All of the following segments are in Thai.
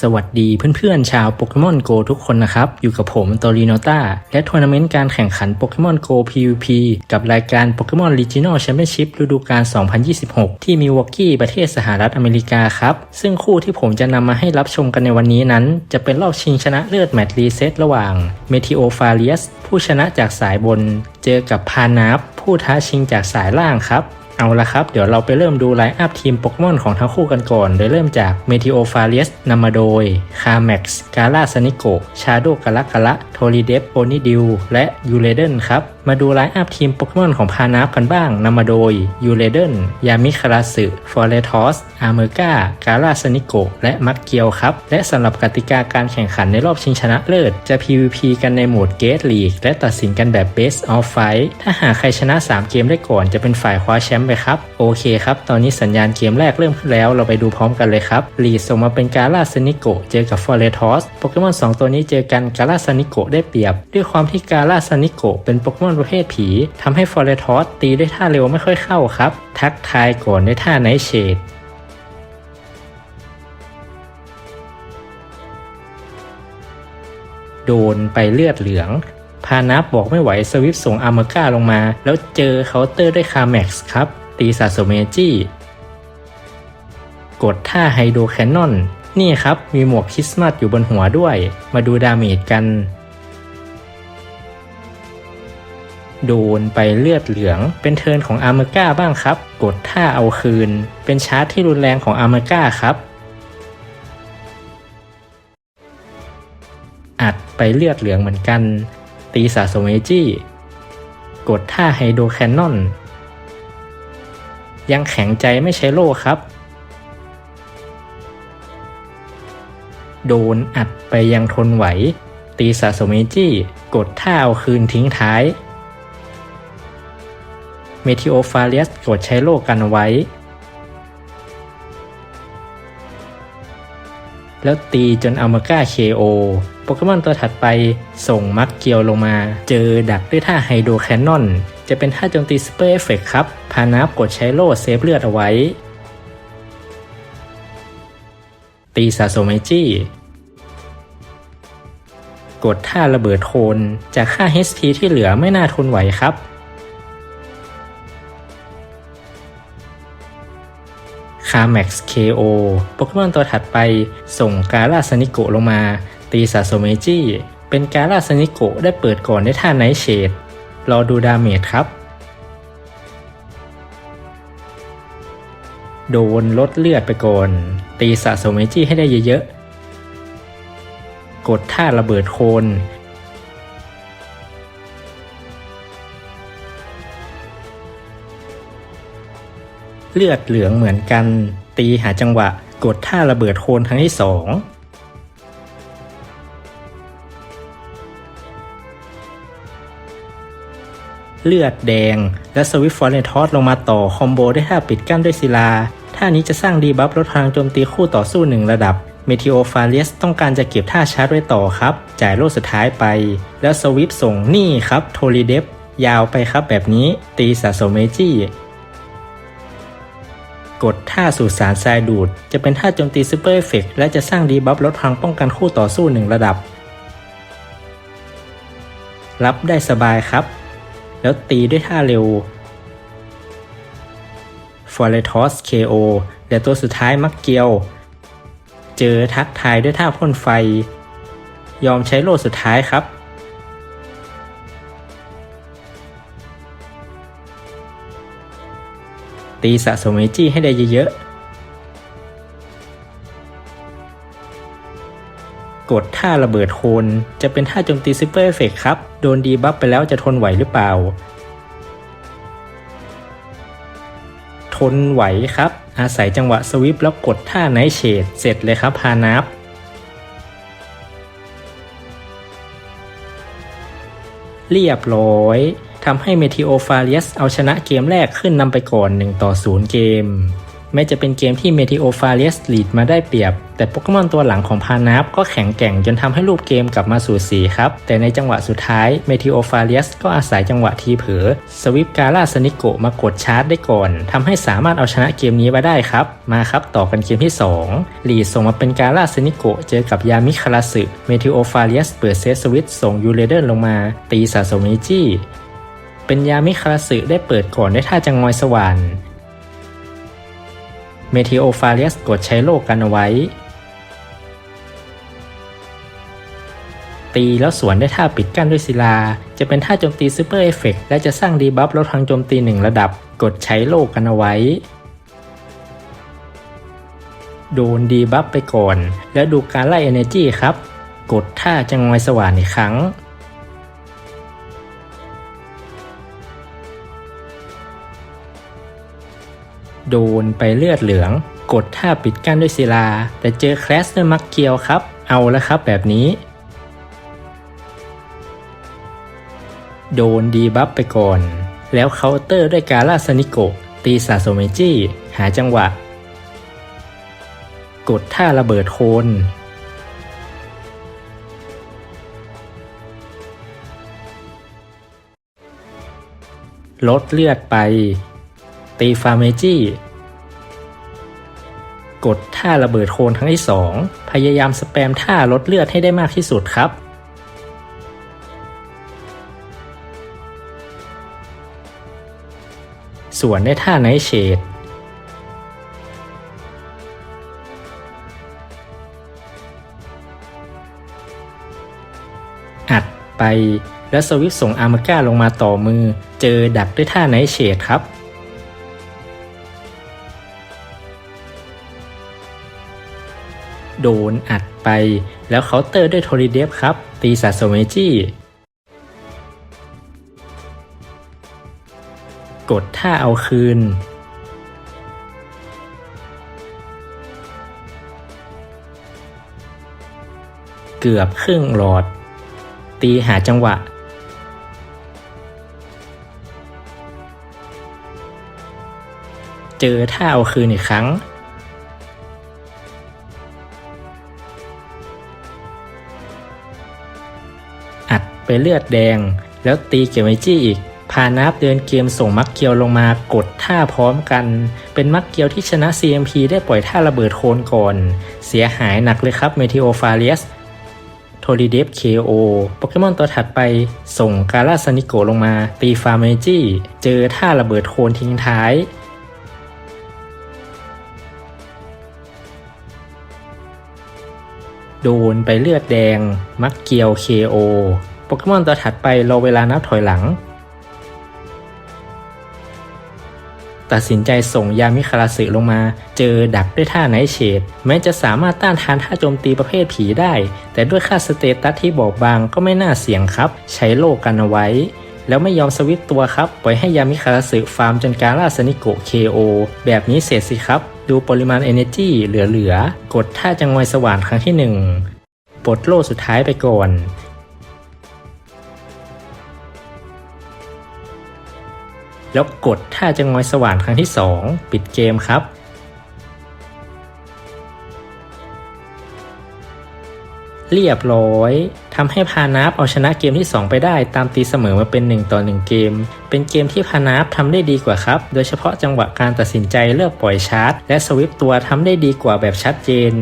สวัสดีเพื่อนๆ ชาวโปเกมอนโกทุกคนนะครับ อยู่กับผมโตริโนต้าและทัวร์นาเมนต์การแข่งขันโปเกมอนโก PVP กับรายการโปเกมอน Regional Championship ฤดูกาล 2026 ที่มิวอกกี้ประเทศสหรัฐอเมริกาครับ ซึ่งคู่ที่ผมจะนำมาให้รับชมกันในวันนี้นั้น จะเป็นรอบชิงชนะเลือดแมตช์รีเซตระหว่าง m e t e o f a r i u s ผู้ชนะจากสายบน เจอกับพานาฟผู้ท้าชิงจากสายล่างครับ เอาละครับ เดี๋ยวเราไปเริ่มดูไลน์อัพทีมโปเกมอนของทั้งคู่กันก่อน โดยเริ่มจาก m e t e o f a r i u s นำมาโดย c a r m a x g a l a s a n i c o Shadow ก a ละก a ละ o r i d e p o n i d i l และ u r e d e n ครับ มาดูไลน์อัพทีมโปเกมอนของพานาฟกันบ้างนำมาโดย u r e d e n ยามิคาราสึ f o r e t o s a r m e r g a g a l a s a n i c o และมักเกียวครับ และสำหรับกติกาการแข่งขันในรอบชิงชนะเลิศ จะ PVP กันในโหมด Gate League และตัดสินกันแบบ Best of Fight ถ้าหากใครชนะ 3 เกมได้ก่อนจะเป็นฝ่ายคว้าแชมป์ไปครับ โอเคครับ ตอนนี้สัญญาณเกมแรกเริ่มขึ้นแล้วเราไปดูพร้อมกันเลยครับลีดส่งมาเป็นกาลาซานิโกเจอกับฟอร์เรทอสโปเกมอน2ตัวนี้เจอกันกาลาซานิโกได้เปรียบ ด้วยความที่กาลาซานิโกเป็นโปเกมอนประเภทผีทำให้ฟอร์เรทอสตีได้ท่าเร็วไม่ค่อยเข้าครับ ทักทายก่อนด้ท่าไนเชดโดนไปเลือดเหลือง พานับบอกไม่ไหวสวิฟส่งอาร์มาก้าลงมา แล้วเจอเคาน์เตอร์ด้วยคาแม็กซ์ครับ ตีสะสมเมจี้กดท่าไฮโดแคนนอน นี่ครับ มีหมวกคริสต์มาสอยู่บนหัวด้วย มาดูดาเมจกัน โดนไปเลือดเหลือง เป็นเทิร์นของอาร์เมก้าบ้างครับ กดท่าเอาคืน เป็นชาร์จที่รุนแรงของอาร์เมก้าครับ อัดไปเลือดเหลืองเหมือนกัน ตีสะสมเอจี้ กดท่าไฮโดรแคนนอน ยังแข็งใจไม่ใช้โล่ครับ โดนอัดไปยังทนไหว ตีสะสมเอจี้ กดท่าเอาคืนทิ้งท้าย เมทิโอฟาเลียสกดใช้โล่กันไว้ แล้วตีจนอัลมาก้าเคโอโปเกมอนตัวถัดไปส่งมักเกียวลงมา เจอดักด้วยท่าไฮโดรแคนนอน จะเป็นท่าโจมตีสเปอร์เอฟเฟกครับ พานับกดใช้โล่เซฟเลือดเอาไว้ ตีสะสมไอจี้กดท่าระเบิดโคนจากค่า HP ที่เหลือไม่น่าทนไหวครับ คาแม็กซ์ KO โอปเกมอนตัวถัดไป ส่งกาลาสนิโกลงมา ตีสะสมเมจี้เป็นกาลาสนิโกได้เปิดก่อนด้ท่าไนเชดรอดูดาเมจครับ โดนลดเลือดไปก่อน ตีสะสมเมจี้ให้ได้เยอะๆ กดท่าระเบิดโคน เลือดเหลืองเหมือนกัน ตีหาจังหวะกดท่าระเบิดโคนครั้งที่สองเลือดแดง และสวิฟฟอร์เรทอสลงมาต่อคอมโบด้วยท่าปิดกั้นด้วยศิลา ท่านี้จะสร้างดีบัฟลดพลังโจมตีคู่ต่อสู้หนึ่งระดับ เมทิโอฟาเลียสต้องการจะเก็บท่าชาร์จไว้ต่อครับ จ่ายโลสุดท้ายไป แล้วสวิฟส่งนี่ครับ โทริเดฟยาวไปครับแบบนี้ ตีสะสมเมจี้ กดท่าสู่สารทรายดูด จะเป็นท่าโจมตีซูเปอร์เอฟเฟกและจะสร้างดีบัฟลดพลังป้องกันคู่ต่อสู้หนึ่งระดับ รับได้สบายครับ แล้วตีด้วยท่าเร็ว f o r e t o s KO และตัวสุดท้ายมักเกียว เจอทักทายด้วยท่าพ่นไฟ ยอมใช้โล่สุดท้ายครับ ตีสะสมเอจี้ให้ได้เยอะๆ กดท่าระเบิดโคนจะเป็นท่าโจมตีซูเปอร์เอฟเฟกครับ โดนดีบัฟไปแล้วจะทนไหวหรือเปล่า ทนไหวครับ อาศัยจังหวะสวิปแล้วกดท่าไนท์เชดเสร็จเลยครับพานับเรียบร้อย ทำให้เมทิโอฟาเลียสเอาชนะเกมแรกขึ้นนำไปก่อน 1 ต่อ 0 เกม แม้จะเป็นเกมที่ Meteo f a r i u s ลีดมาได้เปรียบ แต่โปเกมอนตัวหลังของพานาฟก็แข็งแกร่งจนทำให้รูปเกมกลับมาสู่สีครับ แต่ในจังหวะสุดท้าย Meteo f a r i u s ก็อาศัยจังหวะทีเผลอสวิปกาลาสนิโกมากดชาร์จได้ก่อนทำให้สามารถเอาชนะเกมนี้มาได้ครับ มาครับต่อกันเกมที่2ลีดส่งมาเป็นกาลาสนิโกเจอกับยามิคาราสึเมทิโอฟาเรียสเปิดเซตสวิตส่งยูเรเดนลงมา ตีสะสมเนจี้ เป็นยามิคาสึได้เปิดก่อนด้วยท่าจังงอยสวรรค์เมทิโอฟาเรียสกดใช้โลกกันเอาไว้ ตีแล้วสวนได้ท่าปิดกั้นด้วยศิลา จะเป็นท่าโจมตีซูเปอร์เอฟเฟกและจะสร้างดีบัฟลดทางโจมตีหนึ่งระดับ กดใช้โลกกันเอาไว้ โดนดีบัฟไปก่อน แล้วดูการไล่ Energy ครับ กดท่าจังงอยสว่านอีกครั้ง โดนไปเลือดเหลือง กดท่าปิดกั้นด้วยศิลา แต่เจอแคลสด้วยมักเกียวครับ เอาแล้วครับแบบนี้ โดนดีบัฟไปก่อน แล้วเคาน์เตอร์ด้วยกาลาสนิโกตีสาโซเมจิหาจังหวะ กดท่าระเบิดโคนลดเลือดไป ตีฟาเมจิกดท่าระเบิดโคนครั้งที่ 2 พยายามสแปมท่าลดเลือดให้ได้มากที่สุดครับ ส่วนได้ท่าไนเชดอัดไปแล้วสวิฟส่งอาร์มาก้าลงมาต่อมือ เจอดักด้วยท่าไนเชดครับ โดนอัดไป แล้วเคาน์เตอร์ด้วยโทริเดฟครับ ตีสาโซเมจิกดท่าเอาคืน เกือบครึ่งหลอด ตีหาจังหวะ เจอท่าเอาคืนอีกครั้ง ไปเลือดแดง แล้วตีเก็บไวจี้อีกพานับเดินเกมส่งมักเกียวลงมากดท่าพร้อมกัน เป็นมักเกียวที่ชนะ CMP ได้ปล่อยท่าระเบิดโคนก่อน เสียหายหนักเลยครับเมทิโอฟาเลียสโทริเดฟ KO โอโปเกมอนตัวถัดไป ส่งกาลาซานิโกลงมา ตีฟาร์เมจิเจอท่าระเบิดโคนทิ้งท้ายโดนไปเลือดแดง มักเกียว KO โปเกมอนตัวถัดไปรอเวลานับถอยหลัง ตัดสินใจส่งยามิคาราสึลงมา เจอดักด้วยท่าไนเชดแม้จะสามารถต้านทานท่าโจมตีประเภทผีได้ แต่ด้วยค่าสเตตัสที่บอบบางก็ไม่น่าเสี่ยงครับ ใช้โลกกันเอาไว้ แล้วไม่ยอมสวิตตัวครับ ปล่อยให้ยามิคาราสึฟาร์มจนการ่าสนิโก KO แบบนี้เสร็จสิครับดูปริมาณ Energy เหลือๆ กดท่าจังไวสว่านครั้งที่ 1 ปลดโล่สุดท้ายไปก่อน แล้วกดท่าจังงอยสว่านครั้งที่ 2 ปิดเกมครับ เรียบร้อยทำให้พานาฟเอาชนะเกมที่ 2 ไปได้ตามตีเสมอมาเป็น 1 ต่อ 1 เกม เป็นเกมที่พานาฟทำได้ดีกว่าครับ โดยเฉพาะจังหวะการตัดสินใจเลือกปล่อยชาร์จ และสวิปตัวทำได้ดีกว่าแบบชัดเจน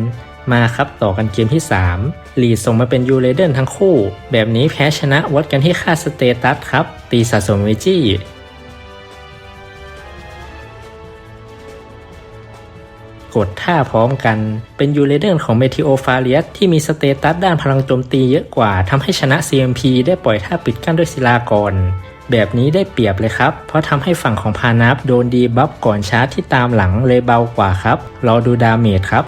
มาครับต่อกันเกมที่3ลีดส่งมาเป็นยูเรเดนทั้งคู่ แบบนี้แพ้ชนะวัดกันที่ค่าสเตตัสครับ ตีสะสมเวจี้ กดท่าพร้อมกัน เป็นยูเรเดนของเมทิโอฟาเรียสที่มีสเตตัสด้านพลังโจมตีเยอะกว่าทำให้ชนะ CMP ได้ปล่อยท่าปิดกั้นด้วยศิลาก่อนแบบนี้ได้เปรียบเลยครับ เพราะทำให้ฝั่งของพานับโดนดีบัฟก่อนชาร์จที่ตามหลังเลยเบากว่าครับรอดูดาเมจครับ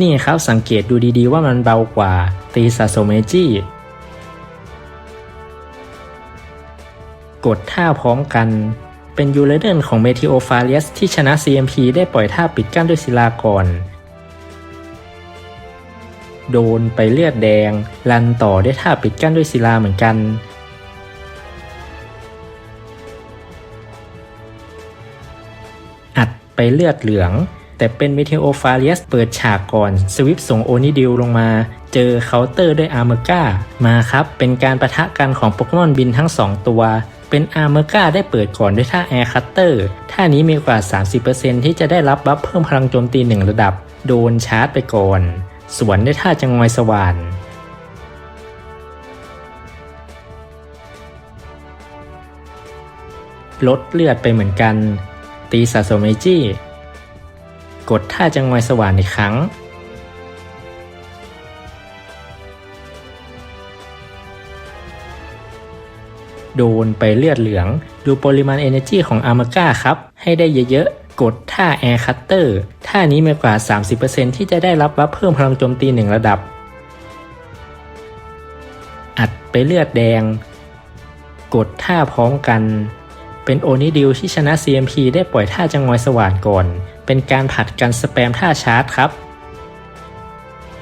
นี่ครับสังเกตดูดีๆว่ามันเบากว่า ตีสะสมเมจิกดท่าพร้อมกัน เป็นยูเรเดนของเมทิโอฟาเลียสที่ชนะ CMP ได้ปล่อยท่าปิดกั้นด้วยศิลาก่อน โดนไปเลือดแดง ลันต่อได้ท่าปิดกั้นด้วยศิลาเหมือนกัน อัดไปเลือดเหลือง แต่เป็นเมเทโอฟาเลียสเปิดฉากก่อน สวิปส่งโอนิดิลลงมา เจอเคาน์เตอร์ด้วยอาร์เมก้า มาครับ เป็นการประทะกันของโปเกมอนบินทั้ง 2 ตัว เป็นอาร์เมอร์กาได้เปิดก่อนด้วยท่าแอร์คัตเตอร์ท่านี้มีกว่า 30%ที่จะได้รับบัฟเพิ่มพลังโจมตี 1 ระดับ โดนชาร์จไปก่อน สวนด้วยท่าจังงอยสว่านลดเลือดไปเหมือนกัน ตีสะสมเอจี้ กดท่าจังงอยสว่านอีกครั้ง โดนไปเลือดเหลือง ดูปริมาณ Energy ของอาร์มาก้าครับ ให้ได้เยอะๆ กดท่า Air Cutter ท่านี้มีกว่า 30%ที่จะได้รับบัฟเพิ่มพลังโจมตี 1 ระดับ อัดไปเลือดแดง กดท่าพร้อมกัน เป็นโอนิดิลที่ชนะ CMP ได้ปล่อยท่าจังงอยสว่านก่อน เป็นการผัดกันสแปมท่าชาร์จครับ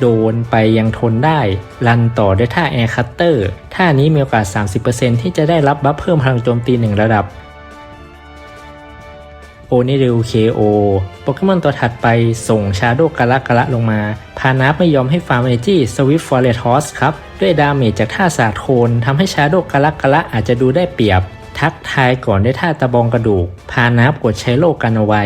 โดนไปยังทนได้ รันต่อด้วยท่าแอร์คัตเตอร์ท่านี้มีโอกาส 30%ที่จะได้รับบัฟเพิ่มพลังโจมตี 1 ระดับโอนิริวเคโอโปเกมอนตัวถัดไปส่งชาโดกะละกะละลงมา พานับไม่ยอมให้ฟาร์มเอจี้สวิฟฟอร์เรทอสครับ ด้วยดาเมจจากท่าสาดโคนทำให้ชาโดกะละกะละอาจจะดูได้เปรียบ ทักทายก่อนด้วยท่าตะบองกระดูก พานับกดใช้โลกันเอาไว้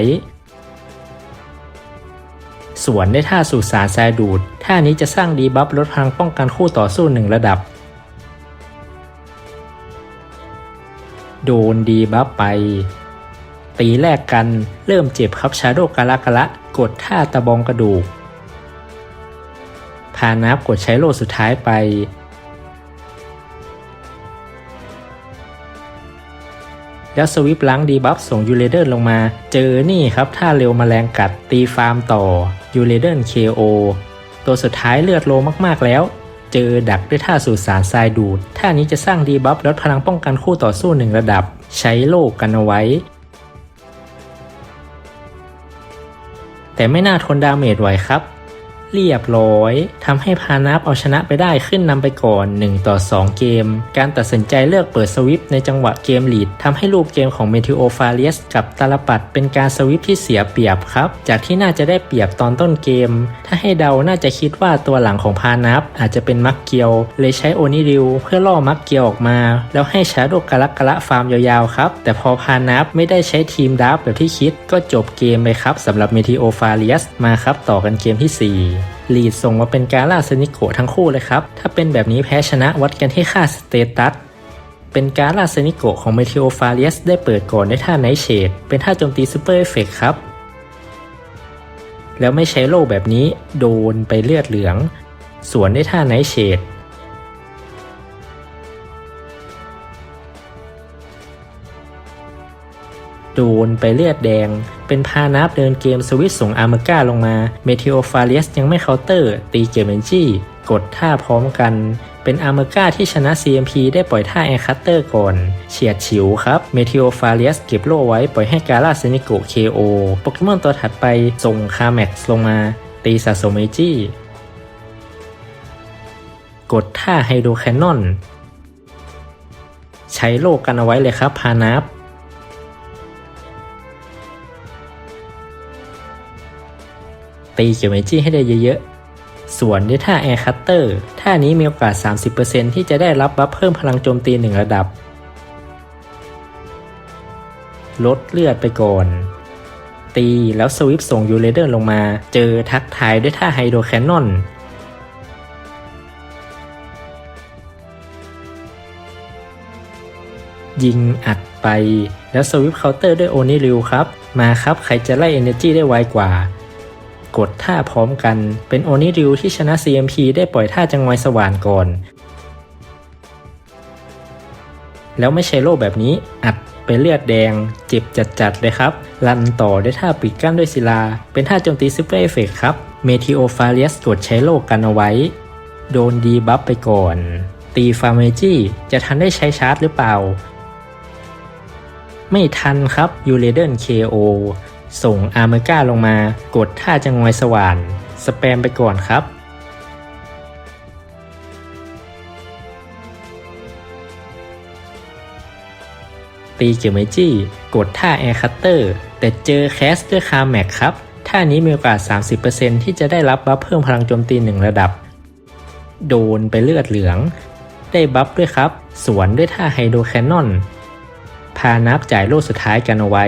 สวนได้ท่าสู่สารทรายดูด ท่านี้จะสร้างดีบัฟลดพลังป้องกันคู่ต่อสู้หนึ่งระดับ โดนดีบัฟไป ตีแรกกันเริ่มเจ็บครับชาโดกาละกะละกดท่าตะบองกระดูกพานับกดใช้โลสุดท้ายไป แล้วสวิปล้างดีบัฟส่งยูเรเดอร์ลงมา เจอนี่ครับท่าเร็วมแมลงกัดตีฟาร์มต่อยูเรเดอร์ KO ตัวสุดท้ายเลือดโลมากๆแล้ว เจอดักด้วยท่าสูสารทรายดูดท่านี้จะสร้างดีบัฟลดพลังป้องกันคู่ต่อสู้หนึ่งระดับ ใช้โลกกันเอาไว้ แต่ไม่น่าทนดาเมจไหวครับ เรียบร้อยทำให้พานับเอาชนะไปได้ขึ้นนำไปก่อน 1 ต่อ 2 เกม การตัดสินใจเลือกเปิดสวิปในจังหวะเกมลีดทำให้รูปเกมของเมทิโอฟาเลียสกับตาลปัดเป็นการสวิปที่เสียเปรียบครับ จากที่น่าจะได้เปรียบตอนต้นเกม ถ้าให้เดาน่าจะคิดว่าตัวหลังของพานับอาจจะเป็นมักเกียว เลยใช้โอนิริวเพื่อล่อมักเกียวออกมา แล้วให้ชาโดกะลักกะละฟาร์มยาวๆครับ แต่พอพานับไม่ได้ใช้ทีมดับแบบที่คิดก็จบเกมไปครับสำหรับเมทิโอฟาเลียสมาครับต่อกันเกมที่ 4ลีดส่งมาเป็นการล่าเซนิโกะทั้งคู่เลยครับ ถ้าเป็นแบบนี้แพ้ชนะวัดกันที่ค่าสเตตัส เป็นการล่าเซนิโกะของเมทิโอฟาเลียสได้เปิดก่อนในท่าไนเชดเป็นท่าโจมตีซูเปอร์เอฟเฟกครับ แล้วไม่ใช้โล่แบบนี้โดนไปเลือดเหลือง สวนด้ท่าไนเชด ดนไปเลือดแดง เป็นพานับเดินเกมสวิตส่งอาร์มก้าลงมา เมทิโอฟาเลียสยังไม่เคาน์เตอร์ ตีเกมเอนจี้ กดท่าพร้อมกัน เป็นอาร์มก้าที่ชนะ CMP ได้ปล่อยท่าแอร์คัตเตอร์ก่อน เฉียดฉิวครับ เมทิโอฟาเลียสเก็บโล่ไว้ปล่อยให้กาลาเซนิโก KO โปเกมอนตัวถัดไปส่งคาแม็กซ์ลงมา ตีสะสมเอจี้ กดท่าไฮโดรแคนนอน ใช้โลกกันเอาไว้เลยครับพานับ ตีเขียวเมจี้ให้ได้เยอะๆ ส่วนด้วยท่าแอร์คัตเตอร์ท่านี้มีโอกาส 30%ที่จะได้รับบัฟเพิ่มพลังโจมตี 1 ระดับ ลดเลือดไปก่อน ตีแล้วสวิปส่งยูเรเดอร์ลงมา เจอทักทายด้วยท่าไฮโดรแคนนอนยิงอัดไป แล้วสวิปเคาน์เตอร์ด้วยโอนิริวครับ มาครับ ใครจะไล่ Energy ได้ไวกว่า กดท่าพร้อมกัน เป็นโอนิริวที่ชนะ CMP ได้ปล่อยท่าจังไวสว่านก่อน แล้วไม่ใช่โล่แบบนี้อัดไปเลือดแดง เจ็บจัดๆเลยครับรันต่อด้วยท่าปิดกั้นด้วยศิลา เป็นท่าโจมตีซูเปอร์เอฟเฟกครับเมทิโอฟาเลียสกดใช้โล่กันเอาไว้ โดนดีบัฟไปก่อน ตีฟาร์เมจี้จะทันได้ใช้ชาร์จหรือเปล่า ไม่ทันครับยูเรเดน KO ส่งอาร์เมก้าลงมากดท่าจังงวยสว่าน สแปมไปก่อนครับ ตีเกียวเมจี้ กดท่าแอร์คัตเตอร์แต่เจอแคสด้วยคาร์แม็กครับ ท่านี้มีโอกาส 30%ที่จะได้รับบัฟเพิ่มพลังโจมตีหนึ่งระดับ โดนไปเลือดเหลือง ได้บัฟด้วยครับ สวนด้วยท่าไฮโดรแคนนอน พานับจ่ายโลกสุดท้ายกันเอาไว้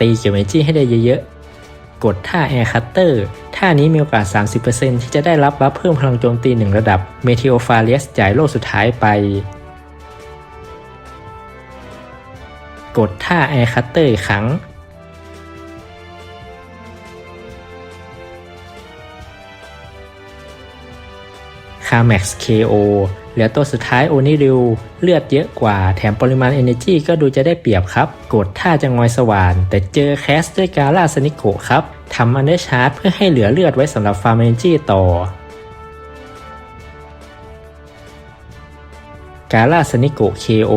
ตีเกี่ยวเมจี้ให้ได้เยอะๆ กดท่า Air Cutter ท่านี้มีโอกาส 30%ที่จะได้รับบัฟเพิ่มพลังโจมตี 1 ระดับ m e t e o p h a l i u s จ่ายโลกสุดท้ายไป กดท่า Air Cutter อีกครั้งคา Max KO เเหลือตัวสุดท้ายโอนิริวเลือดเยอะกว่าแถมปริมาณ Energy ก็ดูจะได้เปรียบครับ กดท่าจะงอยสว่าน แต่เจอแคสด้วยกาล่าสนิโกครับทำอันเดอร์ชาร์จเพื่อให้เหลือเลือดไว้สำหรับฟาร์ม Energy ต่อกาล่าสนิโก KO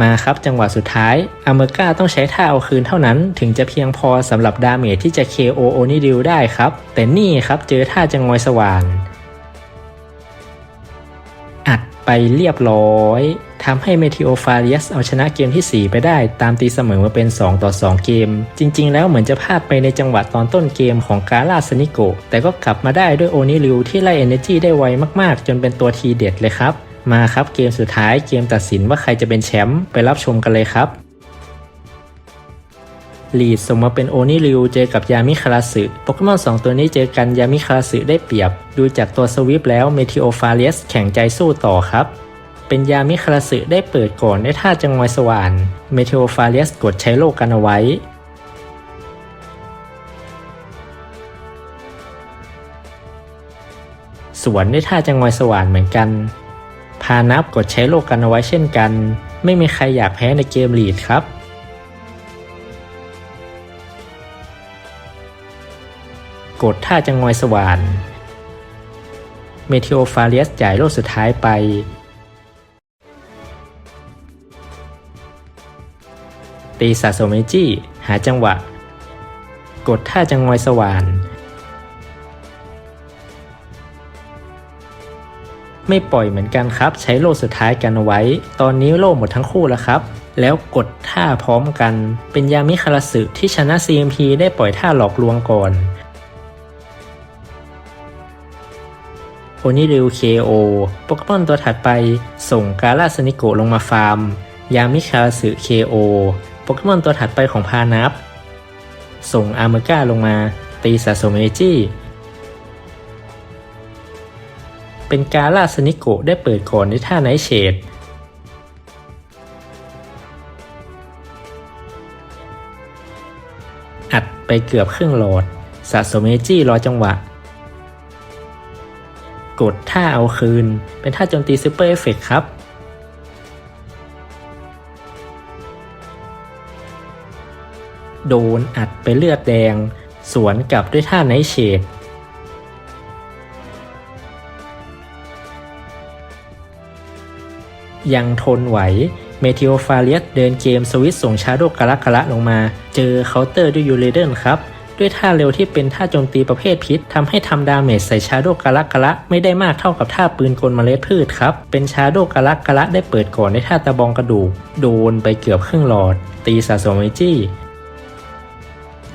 มาครับจังหวะสุดท้ายอเมริกาต้องใช้ท่าเอาคืนเท่านั้นถึงจะเพียงพอสำหรับดาเมจที่จะ KO โอนิริวได้ครับ แต่นี่ครับเจอท่าจะงอยสว่าน ไปเรียบร้อยทำให้เมทิโอฟาเรียสเอาชนะเกมที่ 4 ไปได้ตามตีเสมอมาเป็น 2 ต่อ 2 เกม จริง ๆ แล้วเหมือนจะพลาดไปในจังหวะตอนต้นเกมของกาลาสนิโก แต่ก็กลับมาได้ด้วยโอนิริวที่ไล่เอเนจีได้ไวมากๆ จนเป็นตัวทีเด็ดเลยครับ มาครับเกมสุดท้ายเกมตัดสินว่าใครจะเป็นแชมป์ไปรับชมกันเลยครับ ลีดส่งมาเป็นโอนิริวเจอกับยามิคาราสึโปเกมอน2ตัวนี้เจอกันยามิคาราสึได้เปรียบ ดูจากตัวสวิปแล้วเมทิโอฟาเลียสแข่งใจสู้ต่อครับ เป็นยามิคาราสึได้เปิดก่อนได้ท่าจังงอยสว่านเมทิโอฟาเลียสกดใช้โลกกันเอาไว้สวนด้ท่าจังงอยสว่านเหมือนกันพานับกดใช้โลกกันเอาไว้เช่นกัน ไม่มีใครอยากแพ้ในเกมลีดครับ กดท่าจะงอยสว่าน เมทิโอฟาเลียสจ่ายโลกสุดท้ายไป ตีสะสมเอจี้ หาจังหวะ กดท่าจะงอยสว่าน ไม่ปล่อยเหมือนกันครับ ใช้โลกสุดท้ายกันเอาไว้ ตอนนี้โลกหมดทั้งคู่แล้วครับแล้วกดท่าพร้อมกัน เป็นยามิคาราสึที่ชนะ CMP ได้ปล่อยท่าหลอกลวงก่อน นิริว KO โปเกมอนตัวถัดไปส่งกาลาสนิโกลงมาฟาร์ม ยามิคาราสึ KO โปเกมอนตัวถัดไปของพานับ ส่งอาร์เมก้าลงมา ตีสะสมเอจี้ เป็นกาลาสนิโกได้เปิดก่อนในท่าไนเชดอัดไปเกือบครึ่งโหลดสะสมเอจี้รอจังหวะ กดท่าเอาคืน เป็นท่าโจมตีซูเปอร์เอฟเฟกครับ โดนอัดไปเลือดแดง สวนกลับด้วยท่าไนเชดยังทนไหว เมทิโอฟาเลียสเดินเกมสวิตส่งชาโดกะละกะละลงมา เจอเคาน์เตอร์ด้วยยูเรเดนครับ ด้วยท่าเร็วที่เป็นท่าโจมตีประเภทพิษทำให้ทำดาเมจใส่ชาโดกะละกะละไม่ได้มากเท่ากับท่าปืนกลเมล็ดพืชครับ เป็นชาโดกะละกะละได้เปิดก่อนในท่าตะบองกระดูก โดนไปเกือบครึ่งหลอด ตีสะสมไอจี้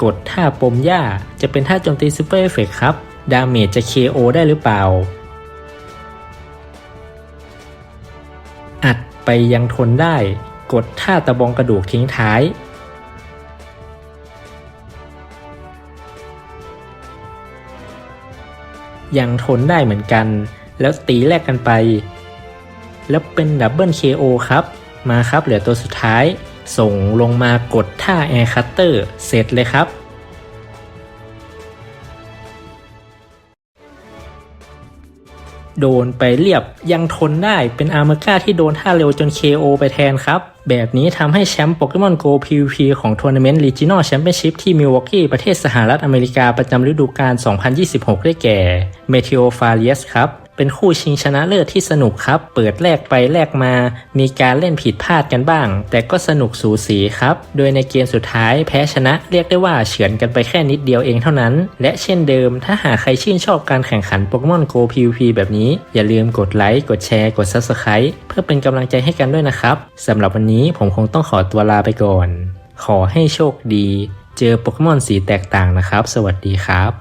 กดท่าปมหญ้าจะเป็นท่าโจมตีซูเปอร์เอฟเฟกครับ ดาเมจจะ KO ได้หรือเปล่า อัดไปยังทนได้ กดท่าตะบองกระดูกทิ้งท้าย ยังทนได้เหมือนกัน แล้วตีแลกกันไป แล้วเป็นดับเบิล KO ครับ มาครับเหลือตัวสุดท้าย ส่งลงมากดท่า Air Cutter เสร็จเลยครับโดนไปเรียบยังทนได้เป็นอาร์เมก้าที่โดนท่าเร็วจน KO ไปแทนครับ แบบนี้ทำให้แชมป์โปเกมอนโก PVP ของทัวร์นาเมนต์ Regional Championship ที่มิลวอกกี้ประเทศสหรัฐอเมริกาประจำฤดูกาล 2026 ได้แก่เม t e o f a l i u s ครับ เป็นคู่ชิงชนะเลิศที่สนุกครับ เปิดแลกไปแลกมา มีการเล่นผิดพลาดกันบ้าง แต่ก็สนุกสูสีครับ โดยในเกมสุดท้ายแพ้ชนะเรียกได้ว่าเฉือนกันไปแค่นิดเดียวเองเท่านั้น และเช่นเดิม ถ้าหากใครชื่นชอบการแข่งขันโปเกมอน Go PVP แบบนี้ อย่าลืมกดไลค์ กดแชร์ กด Subscribe เพื่อเป็นกำลังใจให้กันด้วยนะครับสำหรับวันนี้ผมคงต้องขอตัวลาไปก่อน ขอให้โชคดี เจอโปเกมอนสีแตกต่างนะครับ สวัสดีครับ